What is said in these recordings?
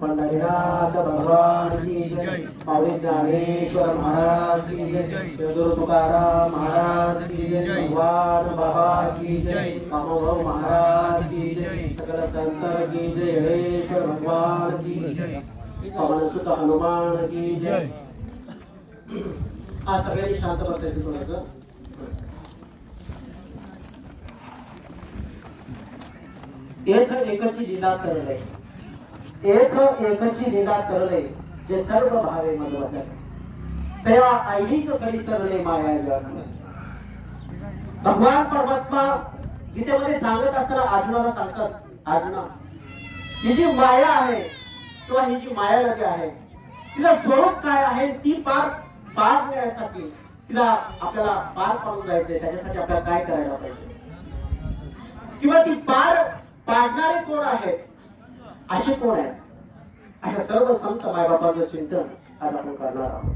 पंढरीनाथ भगवान की जय ज्ञानेश्वर महाराज की जय तुकाराम महाराज की जय भगवान बाबा की जय मामोभाऊ महाराज की जय सकल की जय हरेश्वर भगवान की जय हनुमान की जय आज सगळ्यांनी शांत बसायचं थोडंसं. एक एकची लीला करले एक एकची लीला करले जे सर्व भावे मनवत त्या आईनीच करी सरले माया जग भगवान परमात्मा गीतेमध्ये सांगत असताना अर्जुनाला सांगतात अर्जुना ही जी माया आहे किंवा ही जी माया नदी आहे तिचं स्वरूप काय आहे? ती पार पार मिळण्यासाठी तिला आपल्याला पार पाडून जायचंय. त्याच्यासाठी आपल्याला काय करायला पाहिजे? किंवा ती पार पाडणारे कोण आहेत? असे कोण आहेत? अशा सर्व संत मायबापाचं चिंतन आज आपण करणार आहोत.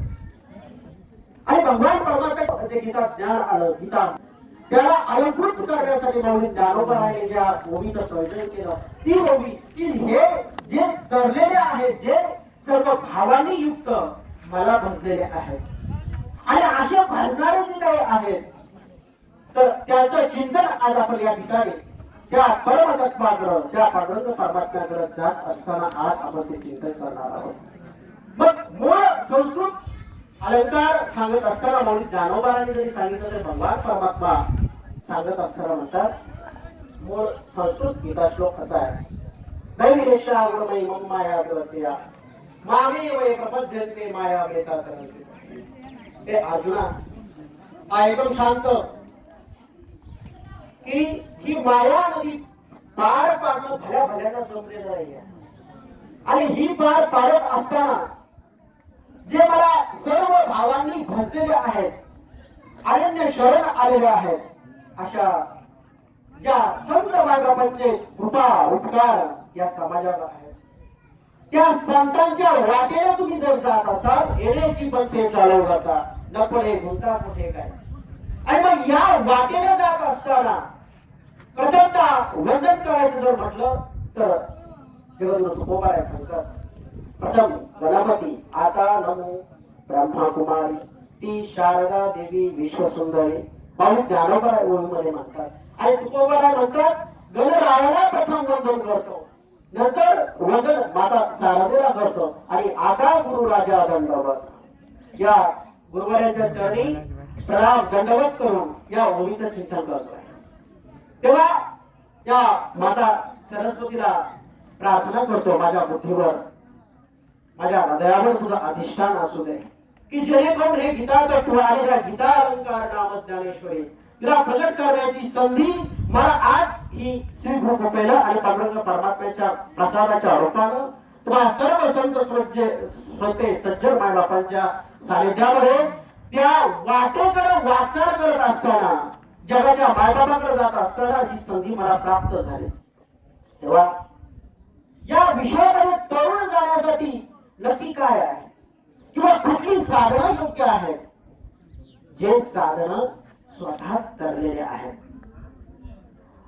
आणि भगवान परमात्मा जे गीता ज्ञान आलं गीता त्याला अलंकृत करण्यासाठी माऊली ज्ञानोबराने ज्या ओवीचं सर्जन केलं. ती ओवी की हे जे तरलेले आहेत जे सर्व भावांनी युक्त मला भजलेले आहेत. आणि असे भजणारे जे काही आहेत तर त्याचं चिंतन आज आपण या ठिकाणी त्या परमतत्वाकडं त्या पांडुरंग परमात्म्याकडे जात असताना आज आपण ते चिंतन करणार आहोत. मग मूळ संस्कृत अलंकार सांगत असताना म्हणून ज्ञानोबारांनी जरी सांगितलं तर भगवान परमात्मा सांगत असताना म्हणतात मूळ संस्कृत गीता श्लोक असा आहे. दैविरेषा गुणमयी मम माया दुरत्या मागे वय प्रपद्यन्ते माया वेता करन्ते हे अर्जुना हा एकदम शांत. की ही माया नदी पार पाडणं भल्या भल्याला जमलेलं आहे आणि ही पार पाडत असताना जे मला सर्व भावांनी भजलेले आहेत अरण्य शरण आलेले आहेत अशा ज्या संत बायबापांचे कृपा उपकार या समाजाला आहेत. त्या संतांच्या वाटेला तुम्ही जर जात असाल येण्याची पण ते चालवू जाता नपडे गुंता कुठे काय? आणि मग या वाटेला जात असताना प्रथमतः वंदन करायचं जर म्हटलं तर जगद्गुरु तुकोबाराय सांगतात प्रथम गणपती आता नमो ब्रह्मा कुमारी ती शारदा देवी विश्वसुंदरी. पाहून ज्ञानोबराय ओळीमध्ये म्हणतात. आणि तुकोबाराय म्हणतात गणरायाला प्रथम वंदन करतो. नंतर वंदन माता शारदेला करतो. आणि आता गुरु राजा दंडवत. या गुरुवाराच्या चरणी प्रणाम दंडवत करून या ओळीचं चिंतन करतो. तेव्हा या माता सरस्वतीला प्रार्थना करतो माझ्या बुद्धीवर. माझ्या हृदयावर तुझं अधिष्ठान असू दे. की जेणेकरून हे गीता तत्व आणि त्या गीता अलंकार नाम ज्ञानेश्वरी तिला प्रकट करण्याची संधी मला आज ही श्री गुरुकृपेनं आणि पांडुरंग परमात्म्याच्या प्रसादाच्या रूपानं तुम्हाला सर्व संत श्रोते श्रोते सज्जन मायबापांच्या सानिध्यामध्ये त्या वाटेकडे वाचार करत असताना जगाच्या मायबापाकडे जात असताना ही संधी मला प्राप्त झाली. तेव्हा या विषयाकडे तरुण जाण्यासाठी नक्की काय आहे? किंवा कुठली साधनं योग्य आहेत? जे साधनं स्वतः तरलेले आहेत.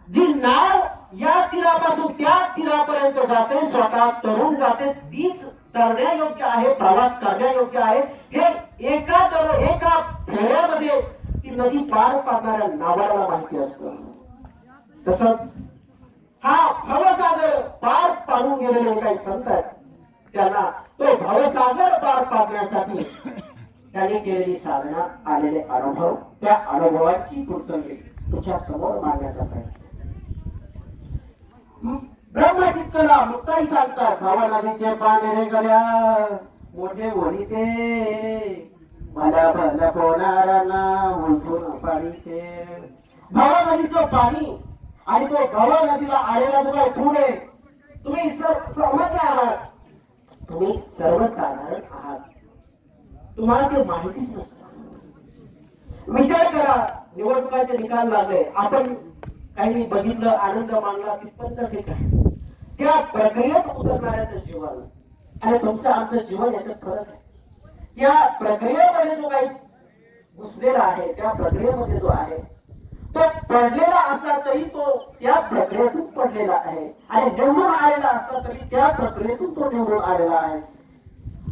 जी नाव या तीरापासून त्या तीरापर्यंत जाते स्वतः तरुण जाते तीच तरण्यायोग्य आहे प्रवास करण्यायोग्य आहे. हे एका तर एका फेऱ्यामध्ये ती नदी पार पाडणाऱ्या नावाला माहिती असत. तसंच हा भवसागर पार पाडून गेलेले काही संत आहेत त्यांना तो भवसागर पार पाडण्यासाठी त्यांनी केलेली साधना आलेले अनुभव त्या अनुभवाची पुढचं तुझ्या समोर मांडण्याचा प्रयत्न. ब्रह्मचित्तला मुक्ताही सांगतात भावा नदीचे पाणी रे गड्या मोठे बोली ते मला भलं पोणारांना उलटून पाणी नदीचं पाणी आणि तो भवा नदीला आलेला जो काही आहे तुम्ही सर्व आहात तुम्ही सर्वसाधारण आहात. तुम्हाला ते माहितीच नसतं. विचार करा निवडणुकाचे निकाल लागले. आपण काही बघितलं आनंद मानला तिथपर्यंत ठीक आहे. त्या प्रक्रियेत उतरणाऱ्याचं जीवन आणि तुमचं आमचं जीवन याच्यात फरक आहे. या प्रक्रियेमध्ये जो काही घुसलेला आहे त्या प्रक्रियेमध्ये जो आहे तो पडलेला असला तरी तो त्या प्रक्रियेतून पडलेला आहे. आणि निवडून आलेला असला तरी त्या प्रक्रियेतून तो निवडून आलेला आहे.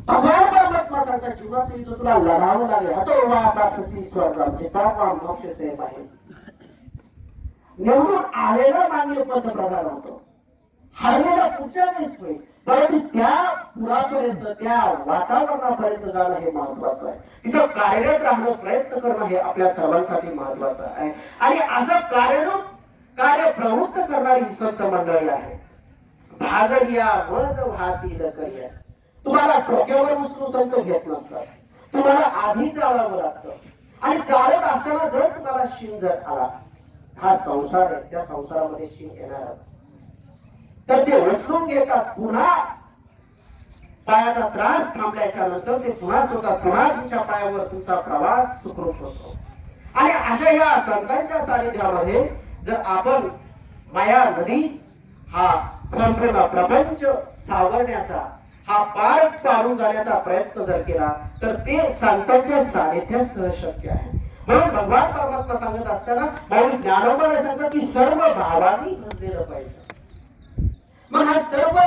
अभय परमात्मा सांगता जीवाचं युद्ध तुला लढावं लागेल. आता उभा आपला स्वर्ग मोक्ष साहेब आहे निवडून आलेला मान्य पंतप्रधान होतो. हरलेला पुढच्या वेळेस होईल परंतु त्या पुरापर्यंत त्या वातावरणापर्यंत जाणं हे महत्वाचं आहे. तिथं कार्यरत राहणं प्रयत्न करणं हे आपल्या सर्वांसाठी महत्वाचं आहे. आणि असं कार्यरूप कार्य प्रवृत्त करणारी संत मंडळी आहे. भागरिया मज वाहती करिया तुम्हाला डोक्यावर उचलून संत घेत नसतात. तुम्हाला आधी चालावं लागतं. आणि चालत असताना जर तुम्हाला शिन जर आला हा संसार आहे. त्या संसारामध्ये शिन येणारच. तर ते उचलून घेतात. पुन्हा पायाचा त्रास थांबल्याच्या नंतर ते पुन्हा स्वतः पुन्हा तुमच्या पायावर तुमचा प्रवास सुखरूप होतो. आणि अशा या संतांच्या सानिध्यामध्ये जर आपण माया नदी हा संपूर्ण प्रपंच सावरण्याचा हा पार पारून जाण्याचा प्रयत्न जर केला तर ते संतांच्या सानिध्यात सहज शक्य आहे. म्हणून भगवान परमात्मा सांगत असताना माऊली ज्ञानोबा सांगतात की सर्व भावांनी भरलेलं पाहिजे. मग हा सर्व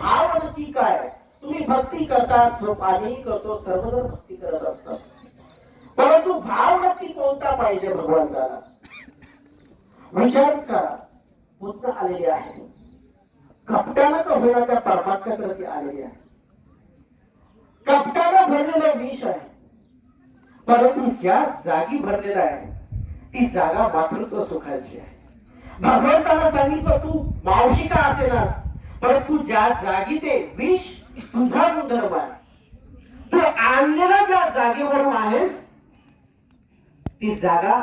भाव नक्की काय? तुम्ही भक्ती करता सर्व आम्ही करतो सर्वजण भक्ती करत असतात. परंतु भाव नक्की कोणता पाहिजे भगवंताला? विचार करा. पुत्र आलेले आहे. कपट्यानं का होईना त्या परमात्म्याकडे ती आलेली आहे? कपट्यानं भरलेलं विष आहे. परंतु ज्या जागी भरलेला आहे ती जागा मातृत्व सुखाची आहे. भगवंताला सांगितलं तू मावशी का परंतु ज्या जागी ते विष तुझा गुणधर्म आहे तू आणलेला ज्या जागेवरून आहेस ती जागा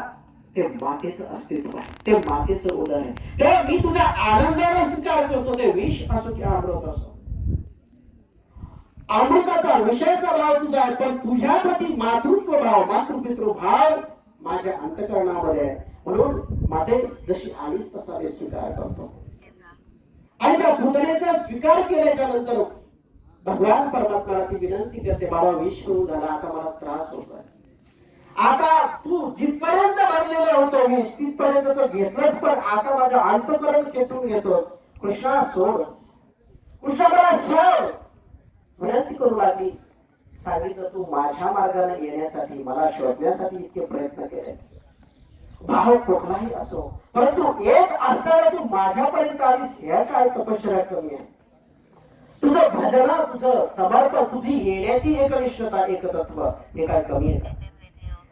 ते मातेचं अस्तित्व आहे ते मातेचं उदय आहे. तेव्हा मी तुझ्या आनंदाने स्वीकार करतो ते विष असो किंवा अमृत असो. अमृताचा विषयाचा भाव तुझा आहे पण तुझ्या प्रती मातृत्व भाव मातृपितृ भाव माझ्या अंतकरणामध्ये आहे. म्हणून माते जशी आलीच तसा मी स्वीकार करतो. आणि त्या पुतण्याचा स्वीकार केल्याच्यानंतर भगवान परमात्माला ती विनंती करते बाबा विष होऊन झाला आता मला त्रास होतोय. आता तू जिथपर्यंत बनलेला होतो विष तिथपर्यंत तो घेतलंच पण आता माझं अंतकरण खेचून घेतोस. कृष्णा सोड. कृष्णा मला सोड. विनंती करू लागली. सांगितलं तू माझ्या मार्गाने येण्यासाठी मला शोधण्यासाठी इतके प्रयत्न केलेस. भाव कुठलाही असो. परंतु एक असताना तू माझ्यापर्यंत आलीस हे काय तपश्चर्या कमी आहे? तुझं भजना तुझं समर्पण तुझी येण्याची एकनिष्ठता एकतत्व हे काय कमी आहे? का?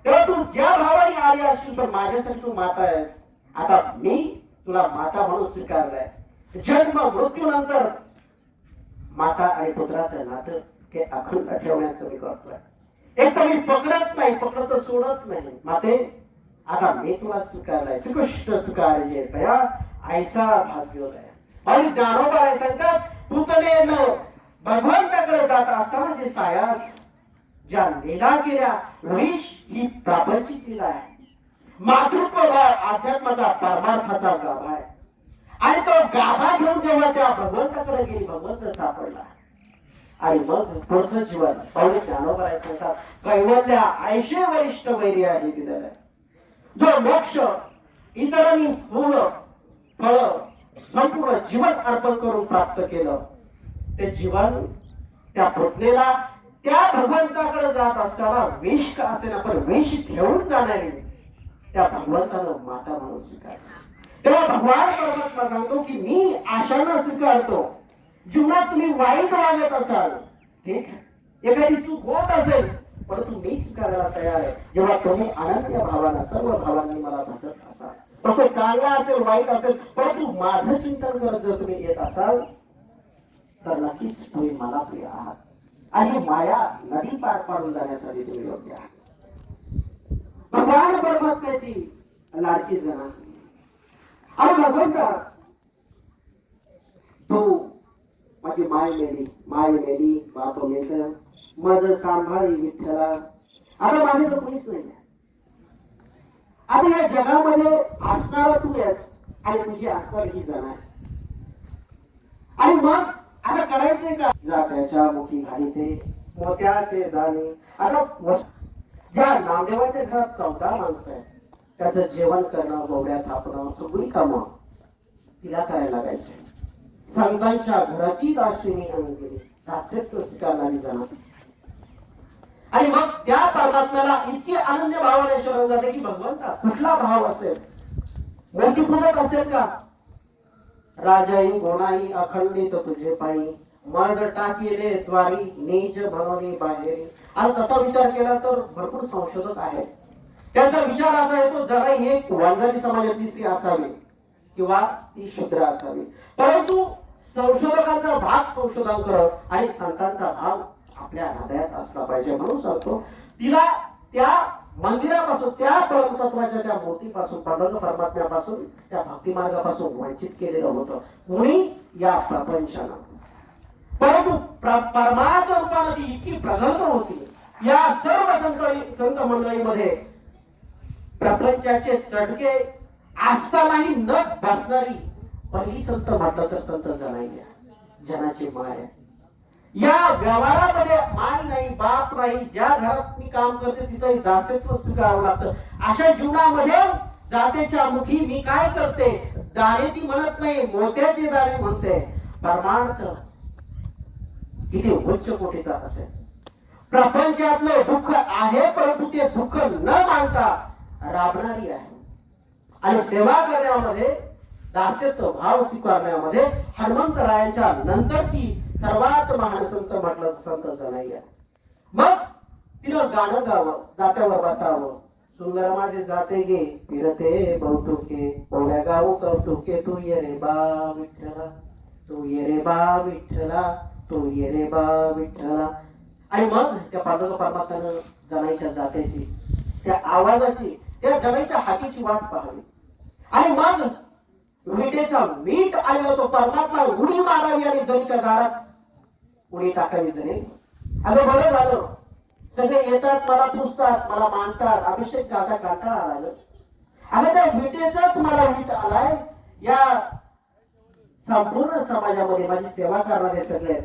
तेव्हा तू ज्या भावाने आली असशील पण माझ्यासाठी तू माता आहेस. आता मी तुला माता म्हणून स्वीकारलाय जन्म मृत्यूनंतर माता आणि पुत्राचं नातं ते अखंड ठेवण्याचं मी करतोय. एक तर मी पकडत नाही पकडत सोडत नाही. माते आता मी तुला स्वीकारलाय सुकृष्ट स्वीकारले तया ऐसा भाग्योदय. आणि ज्ञानोबा सांगतात पुतलेनं भगवंताकडे जात असताना जे सायास ज्या लीला केल्या विष ही प्रापंचिक लीला आहे. मातृत्व भाव अध्यात्माचा परमार्थाचा गाभा आहे. आणि तो गाभा घेऊन जेव्हा त्या भगवंताकडे गेली भगवंत सापडला. आणि मग पुढचं जीवन पाहुणे ज्ञानोबा सांगतात कैवल्या ऐशे वरिष्ठ वैर्य आहे दिलेलं आहे. जो मोक्ष इतरांनी पूर्ण फळ संपूर्ण जीवन अर्पण करून प्राप्त केलं ते जीवन त्या पुतलेला त्या भगवंताकडे जात असताना विष का असेना पण विष घेऊन जाणारी त्या भगवंतानं माता म्हणून स्वीकारली. तेव्हा भगवान परमात्मा सांगतो की मी आशानं स्वीकारतो. जीवनात तुम्ही वाईट वागत असाल. ठीक आहे? एखादी चूक होत असेल परंतु मी स्वीकारायला तयार आहे. जेव्हा तुम्ही अनन्य भावानं सर्व भावांनी मला भजत असाल मग तो चांगला असेल वाईट असेल परंतु माझं चिंतन करत जर तुम्ही येत असाल तर नक्कीच तुम्ही मला प्रिय आहात. आणि माया नदी पार पाडून जाण्यासाठी तुम्ही योग्य आहात. भगवान परमात्म्याची लाडकी जणा अरे भगवंता तू माझी माय मेली माय मेली बाप मेलं माझ सांभाळी विठ्ठला. आता माझे तर कोणीच नाही. आता या जगामध्ये असणारा तू आहेस आणि तुझी असणार ही जण आहे. आणि मग आता करायचंय का? जात्याच्या मुठी घालीते मोत्याचे दाणे. आता ज्या नामदेवाच्या घरात चौदा माणसं आहेत त्याचं जेवण करणं गोवड्या थापणं सगळी कामं तिला करायला लागायची. संतांच्या घराची दाशिनी अंगिनी दास्यत्व स्वीकारणारी जाणार आणि मग त्या परमात्म्याला इतकी अनन्य भावाने शरण जाते की भगवंता कुठला भाव असेल? मूर्ती पूजक असेल का? राजाई गोणाई अखंडित तुझे पायी. मज टाकिले द्वारी नीच भवनी बाहेरी. आज तसा विचार केला तर भरपूर संशोधक आहेत. त्यांचा विचार असा येतो जडाई हे एक वंजारी समाजातली स्त्री असावी किंवा ती शूद्र असावी. परंतु संशोधकांचा भाग संशोधन करत आणि संतांचा भाव आपल्या हृदयात असला पाहिजे. म्हणून सांगतो तिला त्या मंदिरापासून त्या परमतत्वाच्या त्या मूर्तीपासून पांडुरंग परमात्म्यापासून त्या भक्ती मार्गापासून वंचित केलेलं होतं. कोणी या प्रपंचानं. परंतु प्र- परमात्म रूपानं ती इतकी प्रगल्भ होती. या सर्व संत संत मंडळीमध्ये प्रपंचाचे चटके असतानाही न बसणारी पहिली संत म्हटलं तर संत जनाई जनाची माय. या व्यवहारामध्ये आई नाही बाप नाही ज्या घरात मी काम करते तिथं दासत्व स्वीकारावं लागतं. अशा जीवनामध्ये जातेच्या मुखी मी काय करते? दाणे ती म्हणत नाही मोत्याचे दाणे म्हणते. परमार्थ किती उच्च कोटीचा असेल. प्रपंचातलं दुःख आहे परंतु ते दुःख न मानता राबणारी आहे. आणि सेवा करण्यामध्ये दासत्व भाव स्वीकारण्यामध्ये हनुमंतरायांच्या नंतरची सर्वात महान संत म्हटलं संत जनाई आहे मग तिनं गाणं गावं जात्यावर बसावं. सुंदर माझे जाते गे फिरते बहुतुके ओव्या गाऊ कौतुके तू ये रे बा विठ्ठला. तू ये रे बा विठ्ठला तू ये रे बा विठ्ठला. आणि मग त्या पांडुरंग परमात्म्यानं जनाईच्या जातेची त्या आवाजाची त्या जनाईच्या हाकीची वाट पाहावी. आणि मग विटेचा मीठ आलेला तो परमात्मा उडी मारावी आणि जनीच्या दारात उडी टाकावी जरी. अगं बरं झालं. सगळे येतात मला पुसतात मला मानतात. अभिषेक दादा काटाळा आला अगं त्या विटेचाच मला वीट आलाय. या संपूर्ण समाजामध्ये माझी सेवा करणारे सगळे.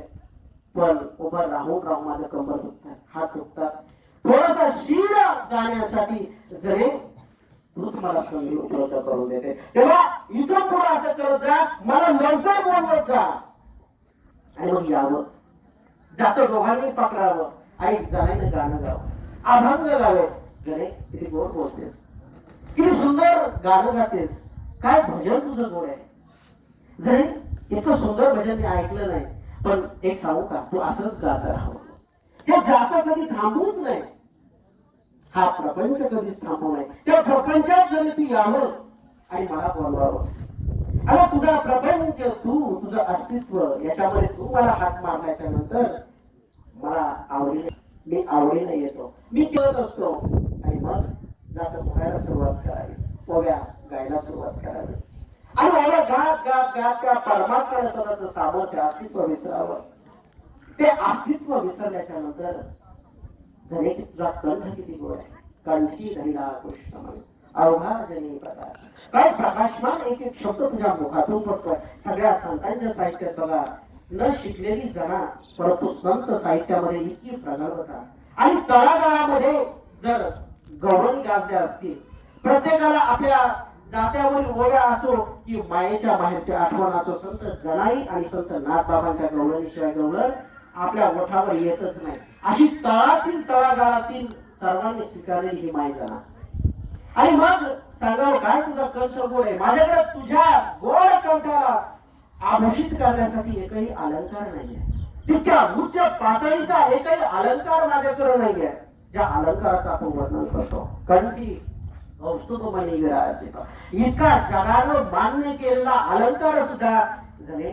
पण उभं राहून राहून माझं कंबर दुखतात हात दुखतात. थोडासा शीड जाण्यासाठी जरे तूच मला संधी उपलब्ध करून देते. तेव्हा इथं पुढे असं करत जा मला लवकर बोलवत जा. आणि मग यावं. जातं दोघांनी पकडावं. आणि जणांनी गाणं गावं. अभंग गावे. जरे किती गोड बोलतेस. किती सुंदर गाणं गातेस. काय भजन तुझं गोड आहे. जरी इतकं सुंदर भजन मी ऐकलं नाही पण एक सांगू का? तू असंच गात राहावं. हे जातं कधी थांबूच नाही. हा प्रपंच कधीच थांबू नये त्या प्रपंचात जरी तू यावं आणि मला बोलवावं अरे तुझा प्रपंच तू तुझं अस्तित्व याच्यामध्ये तू मला हात मारल्याच्या नंतर मला आवडीने मी आवडीने येतो. मी करत असतो. आणि मग जात पोहायला सुरुवात करावी. पोव्या गायला सुरुवात करावी. आणि मला गात गात गात त्या परमात्म्याने स्वतःच सामर्थ्य अस्तित्व विसरावं. ते अस्तित्व विसरल्याच्या नंतर जरे की तुझा कंठ किती गोड आहे. कंठी धरिला कृष्ण म्हणून. अवघाजनी प्रकाश काय प्रकाशमान एक एक शब्द तुझ्या मुखातून पडतो सगळ्या संतांच्या साहित्यात बघा. न शिकलेली जणा परंतु संत साहित्यामध्ये इतकी प्रगल्भता. आणि तळागाळामध्ये जर गौरव गाजल्या असतील प्रत्येकाला आपल्या जात्यावरील ओव्या असो की मायेच्या बाहेरची आठवण असो संत जणाई आणि संत नाथबाबांच्या गौरवणीशिवाय गौरव आपल्या ओठावर येतच नाही. अशी तळातील तळागाळातील सर्वांनी स्वीकारलेली ही माय जणा आणि मग सांगावं काय तुझा कंठ गोड आहे? माझ्याकडे तुझ्या गोड कंठाला आभूषित करण्यासाठी एकही अलंकार नाहीये. तितक्या उच्च पातळीचा एकही अलंकार माझ्याकडे नाहीये ज्या अलंकाराचं आपण वर्णन करतो. कंठी कौस्तुभमणी विराजित इतका जगानं मान्य केलेला अलंकार सुद्धा झाले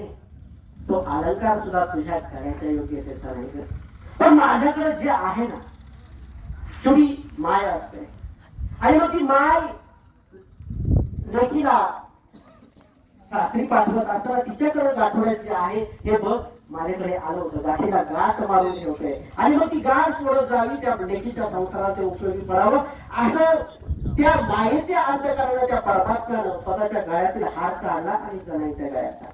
तो अलंकार सुद्धा तुझ्या करायच्या योग्यतेचा नाही. पण माझ्याकडे जे आहे ना शेवटी माय असते. आणि मग ती माय लेकीला सासरी पाठवत असताना तिच्याकडे गाठवण्यात आहे. हे बघ माझ्याकडे आलं होतं. गाठीला गाठ मारून ठेवते आणि मग ती गाठ सोडत जावी त्या लेकीच्या संसाराचे उपयोगी पडावं. असं त्या मायेचे अंतकरण त्या परमात्म्यानं स्वतःच्या गळ्यातील हार काढला आणि जनाईच्या गळ्यात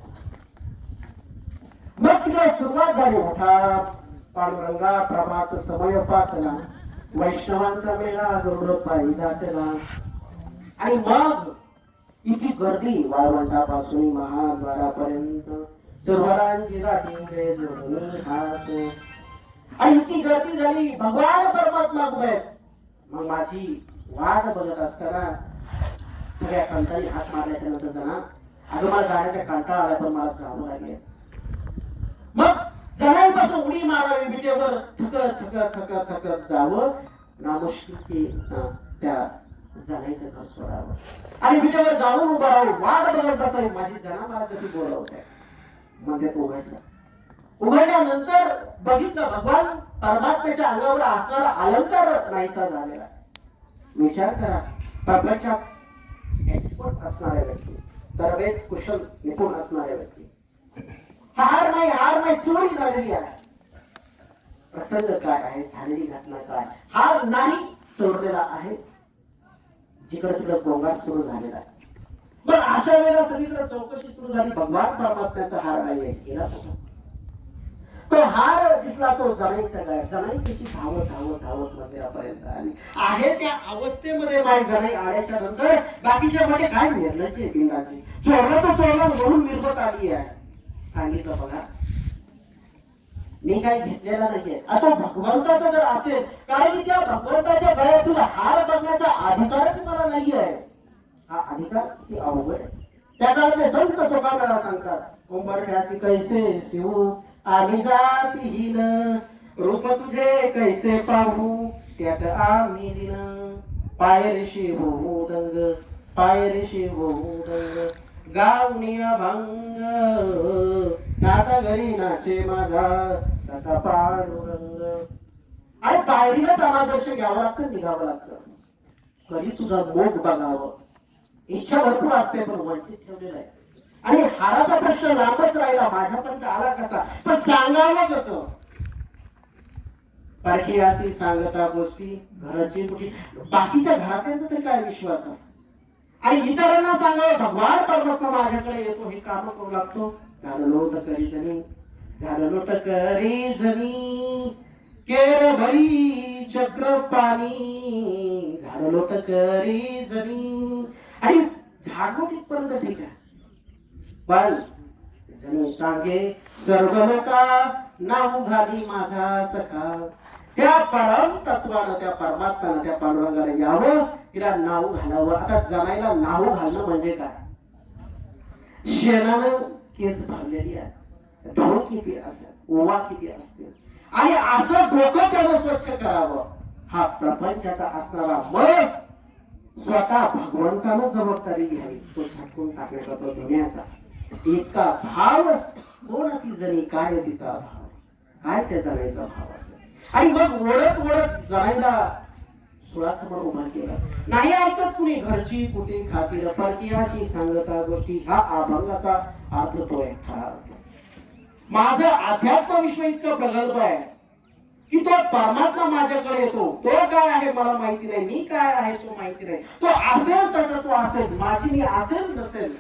मग तिकडे सुरुवात झाली. मोठा पांडुरंगा प्रमात समयपात पाचला वैष्णवांचा मेळा गरुड दाटला. आणि मग इतकी गर्दी वाळवंटापासून महाद्वारापर्यंत सर्वांची दाटी उभे आणि इतकी गर्दी झाली भगवान परमात्मा उभे मग माझी वाट बघत असताना सगळ्या संतांनी हात मारल्याच्या नंतर जना अगं मला जाण्याचा कंटाळा आला पण मला जावं लागेल. मग जणांपासून उडी मारावी विटेवर थकत थकत थकत थकत जावं. नामुष्किल की त्या जाण्याचं घर सोडावं आणि विटेवर जाऊन उभा राहून वाट बघत बसावी. माझी जना मला कधी बोलवते म्हणजे तो उघडला. उघडल्यानंतर बघितलं भगवान परमात्म्याच्या अंगावर असणारा अलंकार नाहीसा झालेला. विचार करा. प्रपंचात एक्सपर्ट असणाऱ्या व्यक्ती. तरवेज कुशल निपुण असणाऱ्या व्यक्ती. हार नाही हार नाही चोरी झालेली आहे. प्रसंग काय आहे झालेली घटना काय हार नाही चोरलेला आहे. जिकडे तिकडे गोंगाट सुरू झालेला आहे. पण अशा वेळेला सगळीकडे चौकशी सुरू झाली. भगवान परमात्म्याचा हार नाही केला तो. हार दिसला तो जनाईचा काय जनाई त्याची धावत धावत धावत मंदिरापर्यंत आली. आहे त्या अवस्थेमध्ये माय जनाई आल्याच्यानंतर बाकीच्या मध्ये काय निर्णयाची पिंडाची? चोरला तो चोरला म्हणून निर्मत आली आहे. सांगितलं बघा. मी काय घेतलेला नाहीये. आता भगवंताचा जर असेल कारण की त्या भगवंताच्या गळ्यातून हार बघण्याचा अधिकारच मला नाही आहे हा अधिकार किती अवघड त्या काळातले संत तुकाराला सांगतात उंबरठ्यासी कैसे शिव आम्ही जातीहीन रूप तुझे कैसे पाहू त्यात आम्ही दिन पायरीशी होऊ दंग पायरीशी होऊ दंग गावनिया भंग नाता घरी नाचे माझा सखा पांडुरंग अरे पायरीला मार्गदर्शन घ्यावं लागतं निघावं लागतं. कधी तुझा मोग बघावं? इच्छा भरपूर असते पण वंचित ठेवलेलं आहे. आणि हाराचा प्रश्न लांबच राहिला माझ्यापर्यंत आला कसा? पण सांगावं कसं? पारखी अशी सांगता गोष्टी घराची मोठी बाकीच्या घरातल्यांचा तरी काय विश्वास आहे? आणि इतरांना सांगावं भगवान परमात्मा माझ्याकडे येतो हे काम करू लागतो. झालं लोट करी जनी झालं लोट करी जनी केर भरी चक्र पाणी झालं लोट करी जनी आणि झाडलोट इथपर्यंत ठीक आहे. पण जणू सांगे सर्व लोका नाव घाली माझा सखा. त्या परम तत्वानं त्या परमात्म्यानं त्या पांडुरंगाला यावं तिला नाव घालावं. आता जनायला नाव घालणं म्हणजे काय? शेणानं केस भरलेली आहे. धूळ किती असेल ओवा किती असतील? आणि असं डोकं त्यानं स्वच्छ करावं. हा प्रपंचाचा असणारा मय स्वतः भगवंतानं जबाबदारी घ्यावी. तो झटकून टाकण्याचा तो धुण्याचा. इतका भाव कोण ती जणी काय तिचा भाव काय त्याचा जणांचा भाव असेल? आणि मग ओळख ओळख जरायला सुळासमोर उभा केला. नाही ऐकत कुणी घरची कुठे खातील परकीयाची सांगता गोष्टी हा अभंगाचा अर्थ तो आहे माझं अध्यात्म विश्व इतकं प्रगल्भ आहे की तो परमात्मा माझ्याकडे येतो. तो काय आहे मला माहिती नाही. मी काय आहे तो माहिती नाही. तो असेल त्याचा तो असेल. माझी मी असेल नसेल.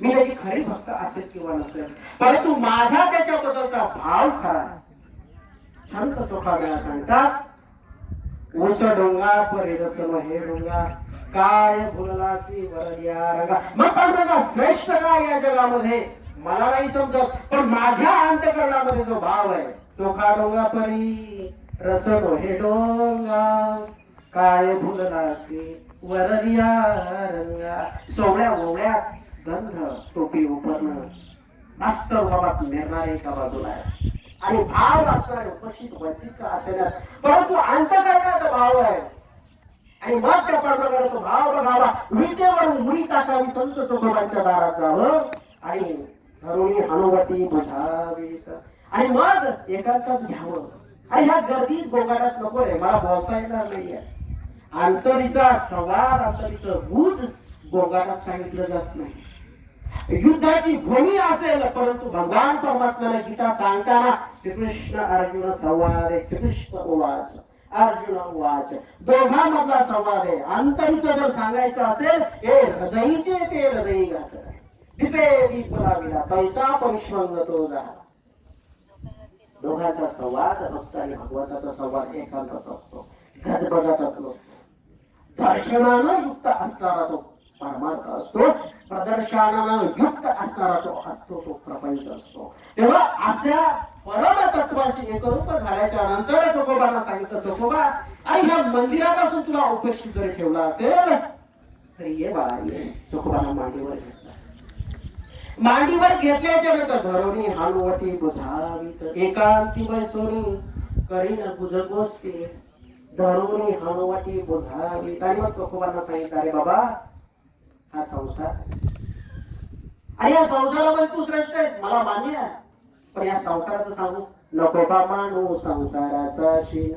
मी त्याची खरी भक्त असेल किंवा नसेल. परंतु माझा त्याच्याबद्दलचा भाव खरा आहे. संत चोखा वेळा सांगतात उस डोंगा परिरसन हे डोंगा काय भुललासी वरदिया रंगा. मग पांडुरंगा श्रेष्ठ काय या जगामध्ये? मला नाही समजत पण माझ्या अंतकरणामध्ये जो भाव आहे चोखा डोंगा परी रस हे डोंगा? काय भुललासी वरडिया रंगा? सोवळ्या ओवळ्यात गंध टोपी उपरणं मस्त बाबात निर्णारे एका बाजूला आहे. आणि भाव असणारे उपस्थित वंचित का असेल परंतु अंतकरणाचा भाव आहे. आणि मग त्या पांडुरंगाला तो भाव बघावा. विटेवर उडी टाकावी संत चोखोबांच्या दाराचा आणि धरुणी हनुवटी बुझावीत. आणि मग एकांतात घ्यावं. आणि ह्या गर्दीत गोगाडात नको रे मला बोलता येणार नाहीये. आंतरीचा संवाद आंतरीचं बूज गोगाडात सांगितलं जात नाही. युद्धाची भूमी असेल परंतु भगवान परमात्म्याला गीता सांगताना श्रीकृष्ण अर्जुन संवाद श्रीकृष्ण उवाच अर्जुन उवाच. दोघांमधला संवाद आहे. अंतरीचं जर सांगायचं असेल हे हृदयीचे ते हृदयी घात दीपे दीप लाविला पैसा परिश्रंग तो झाला. दोघांचा संवाद भक्त आणि भगवंताचा संवाद एकांतात असतो. गजबजात असतो. दर्शनानं युक्त असणारा तो परमार्थ असतो. प्रदर्शनाला युक्त असणारा तो असतो तो प्रपंच असतो. तेव्हा अशा परम तत्वाशी एकरूप झाल्याच्यानंतर चोकोबाला सांगितलं चोकोबा आणि ह्या मंदिरापासून तुला उपेक्षित जरी ठेवला असेल तर ये बाळा ये. चोकोबाला मांडीवर घेतला. मांडीवर घेतल्याच्या नंतर धरणी हानवटी बुझावी एकांती बैसोनी करीन गुज गोष्टी. धरुणी हानवटी बुझावी आणि मग चोखोबांना सांगितलं अरे बाबा हा संसार आणि या संसारामध्ये तू श्रेष्ठ आहेस मला मान्य आहे. पण या संसाराचं सांगू नको बा मानू संसाराचा शिन.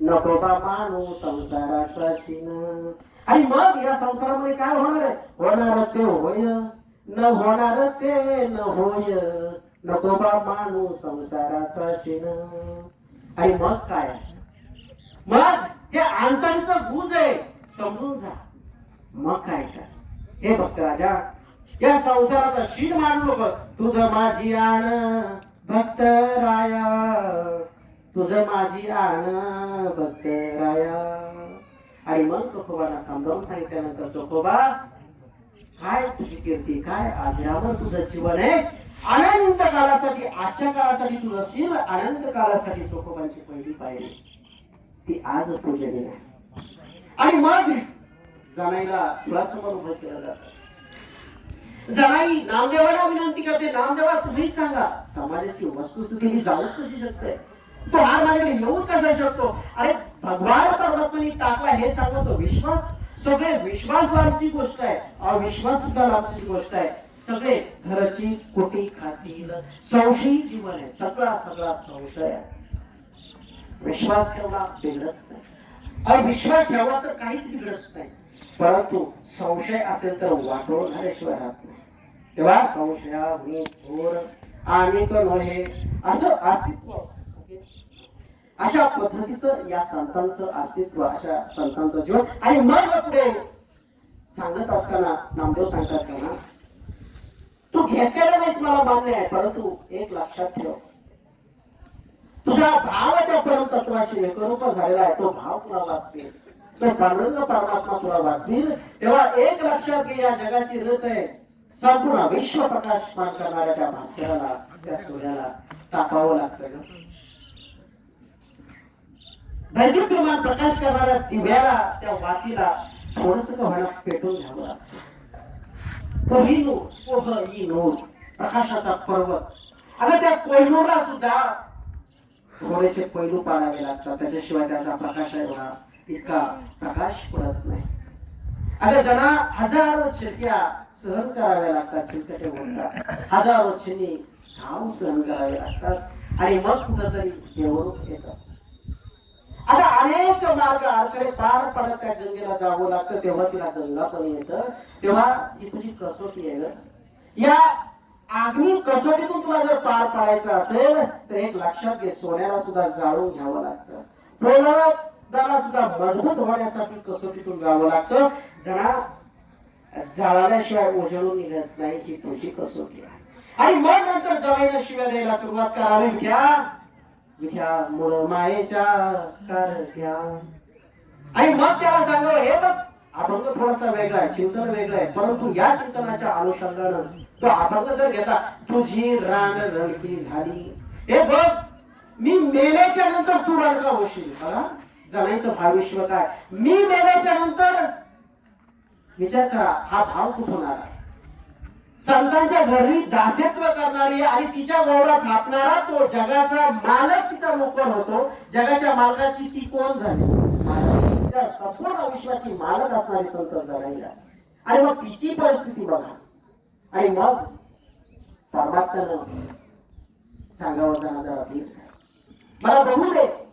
नको बा मानू संसाराचा शिन. आणि मग या संसारामध्ये काय होणार आहे? होणार ते होय न होणार ते न होय. नको बा मानू संसाराचा शिन. आणि मग काय? मग हे आंतरचं गुज आहे समजून जा. मग काय कर हे भक्त राजा या संसाराचा शीन मानू नको तुझं माझी आण भक्त राया. तुझं माझी आण भक्त राया. आणि मग चोखोबाला समजावून सांगितल्यानंतर चोखोबा काय तुझी कीर्ती काय आजरावर तुझं जीवन आहे? अनंत काळासाठी आजच्या काळासाठी तुझं शील अनंत काळासाठी चोखोबांची पहिली पायरी. ती आज पूजनीय आहे. आणि मग जनाईला तुळासमोर उभं केलं जात. जनाई नामदेवाला विनंती करते नामदेवा तुम्हीच सांगा समाजाची वस्तुस्थिती ही जाऊच कशी शकते? तो हार माझ्याकडे येऊच कसा शकतो? अरे भगवान परमात्माने टाकला हे सांगतो विश्वास. सगळे विश्वास लाभची गोष्ट आहे. अविश्वास सुद्धा लाभची गोष्ट आहे. सगळे घराची कोटी खातील. संशयी जीवन आहे. सगळा सगळा संशय आहे. विश्वास ठेवला बिघडत नाही. अविश्वास ठेवला तर काहीच बिघडत नाही. परंतु संशय असेल तर वाटोळ झाल्याशिवाय राहत नाही. तेव्हा संशया मी थोर आणि नव्हे असं अस्तित्व अशा पद्धतीचं या संतांचं अस्तित्व अशा संतांचं जीवन. आणि मग पुढे सांगत असताना नामदेव सांगतात का ना तू घेतलेला नाहीच मला मान्य आहे परंतु एक लक्षात ठेव. तुझा भाव त्या परमतत्वाशी एकरूप झालेला आहे तो भाव तुला वाचतील तो पांडुरंग परमात्मा तुला वाचवील तेव्हा एक लक्षात घे या जगाची रथ आहे संपूर्ण विश्व प्रकाशमान करणाऱ्या त्या भास्कराला त्या सूर्याला तापावं लागतं ग. दैदिप्यमान प्रकाश करणाऱ्या दिव्याला त्या वातीला थोडस होण्यास पेटून घ्यावं लागतं. तो ही नूर ओह ही नूर प्रकाशाचा पर्वत. आता त्या कोहिनूरला सुद्धा थोडेसे पैलू पाडावे लागतात. त्याच्याशिवाय त्याचा प्रकाश आहे होणार इतका प्रकाश पडत नाही. अगं जना हजारो चिरक्या सहन कराव्या लागतात चिरकटे बोलतात हजारो छिनी घाव सहन करावे लागतात. आणि मग कुठंतरी देवरूप येतात आता अनेक मार्ग आजकडे पार पडत त्या गंगेला जावं लागतं तेव्हा तिला गंगा पण येतं. तेव्हा ही तुझी कसोटी आहे ग. या आग्नी कसोटीतून तुला जर पार पाडायचं असेल तर एक लक्षात घे सोन्याला सुद्धा जाळून घ्यावं लागतं. त्याला सुद्धा मजबूत होण्यासाठी कसोटीतून जावं लागतं? जना जाळल्याशिवाय उजळून निघत नाही ही तुझी कसोटी आहे. आणि मग नंतर जवाईला शिव्या द्यायला सुरुवात करावी. घ्या विठ्या मुळ मायेच्या घ्या. आणि मग त्याला सांगावं हे बघ अभंग थोडासा वेगळा आहे चिंतन वेगळं आहे परंतु या चिंतनाच्या अनुषंगानं तो अभंग जर घेता तुझी रान रडकी झाली. हे बघ मी मेल्याच्या नंतर तू रडका होशील जगायचं भाविष्य काय? मी मेल्याच्या नंतर विचार करा हा भाव होणार आहे. संतांच्या घरी दास्यत्व करणारी आणि तिच्या गौरवात थापणारा तो जगाचा मालक तिचा नोकर होतो. जगाच्या मालकाची ती कोण झाली? संपूर्ण विश्वाची मालक असणारी संत जगायला. आणि मग तिची परिस्थिती बघा. आणि मग परमात्म्यानं सांगावं जाणार मला बघू दे.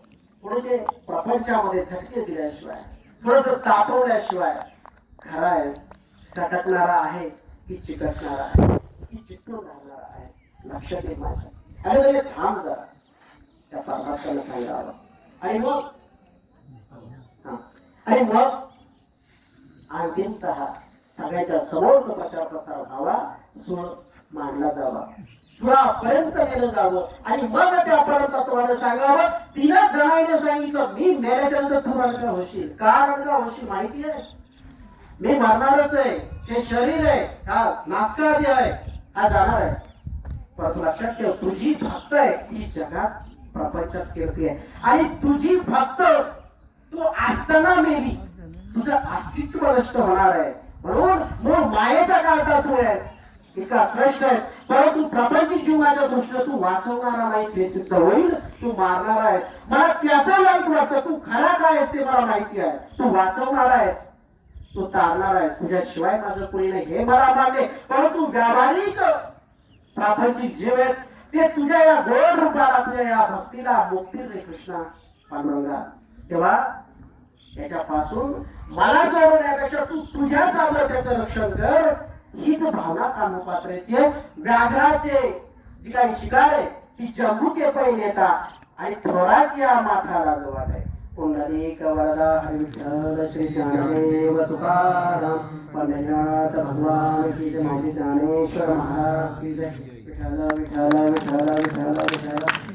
थोडेसे प्रपंचामध्ये झटके दिल्याशिवाय थोडस तापवल्याशिवाय खरा आहे सटकणारा आहे की चिकटणारा आहे? की चिकटून राहणारा आहे? लक्षात येत माझ्या आणि म्हणजे थांब जरा. त्या परमात्म्याला सांगावं. आणि मग? आणि मग? अंतिमत सगळ्याच्या समोर तो प्रचार प्रसार व्हावा सूळ मांडला जावा. सुळापर्यंत नेलं जावं. आणि मग त्या परमतत्वाने सांगावं. तिनं जणाईने सांगितलं मी मेल्याच्या तू रडका होशील? का रडका होशील माहिती आहे? मी मरणारच आहे. हे शरीर आहे. हा नासकादी आहे. हा जाणार आहे. परंतु लक्षात ठेव तुझी भक्त आहे. ही जगात प्रपंचात कीर्ती आहे. आणि तुझी भक्त तू असताना मेली. तुझं अस्तित्व नष्ट होणार आहे. म्हणून मूळ मायेचा काढता तू आहेस. इतका प्रश्न आहे परंतु प्रपंचिक जीवनाच्या दृष्टीने तू वाचवणारा नाहीस हे सिद्ध होईल. तू मारणारा आहेस. मला त्याचा वाईट वाटतं. तू खरा काय आहेस ते मला माहिती आहे. तू वाचवणारा आहेस. तू तारणार आहेस. तुझ्याशिवाय माझं कोणी नाही. हे मला मान्य परंतु व्यावहारिक प्रापंचिक जीव आहेत ते तुझ्या या गोड रूपाला तुझ्या या भक्तीला मुक्ती रे कृष्णा पांडुरंगा. तेव्हा याच्यापासून मला सोडवण्यापेक्षा तू तुझ्या सामर्थ्याचं रक्षण कर. हीच भावना कामपात्राची व्याघ्राचे जी काही शिकार आहे ती जम्बुके पहिले नेता आणि थोराची या माथाला जवळ आहे. पुंडलिक वरदा हरी विठ्ठल श्री ज्ञानदेव तुकाराम पंढरीनाथ भगवान की जय माझी ज्ञानेश्वर महाराज की जय. विठ्ठल विठ्ठल विठ्ठल विठ्ठल विठ्ठल.